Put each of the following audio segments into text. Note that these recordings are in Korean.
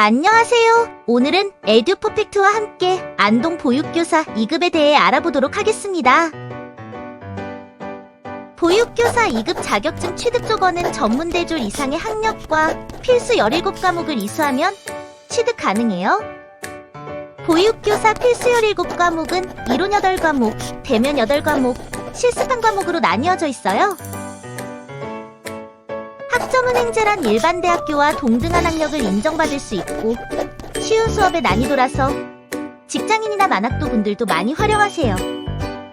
안녕하세요. 오늘은 에듀 퍼펙트와 함께 안동 보육교사 2급에 대해 알아보도록 하겠습니다. 보육교사 2급 자격증 취득 조건은 전문대졸 이상의 학력과 필수 17과목을 이수하면 취득 가능해요. 보육교사 필수 17과목은 이론 8과목, 대면 8과목, 실습한 과목으로 나뉘어져 있어요. 학점은 행제란 일반 대학교와 동등한 학력을 인정받을 수 있고 쉬운 수업의 난이도라서 직장인이나 만학도 분들도 많이 활용하세요.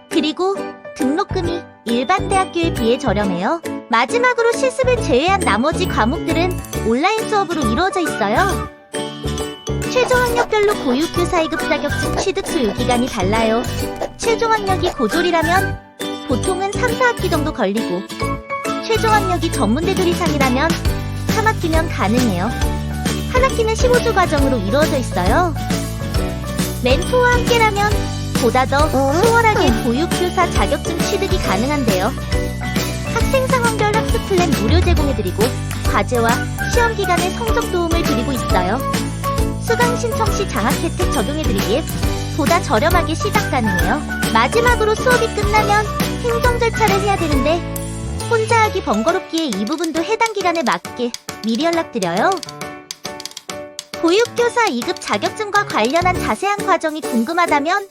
그리고 등록금이 일반 대학교에 비해 저렴해요. 마지막으로 실습을 제외한 나머지 과목들은 온라인 수업으로 이루어져 있어요. 최종 학력별로 보육교사 2급 자격증 취득 소요 기간이 달라요. 최종 학력이 고졸이라면 보통은 3, 4학기 정도 걸리고 최종 학력이 전문대졸 이상이라면 3학기면 가능해요. 한 학기는 15주 과정으로 이루어져 있어요. 멘토와 함께라면 보다 더 수월하게 보육교사 자격증 취득이 가능한데요. 학생 상황별 학습 플랜 무료 제공해드리고 과제와 시험 기간에 성적 도움을 드리고 있어요. 수강 신청 시 장학 혜택 적용해드리기에 보다 저렴하게 시작 가능해요. 마지막으로 수업이 끝나면 행정 절차를 해야 되는데 혼자 하기 번거롭기에 이 부분도 해당 기간에 맞게 미리 연락드려요. 보육교사 2급 자격증과 관련한 자세한 과정이 궁금하다면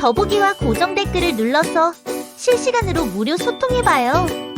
더보기와 고정 댓글을 눌러서 실시간으로 무료 소통해봐요.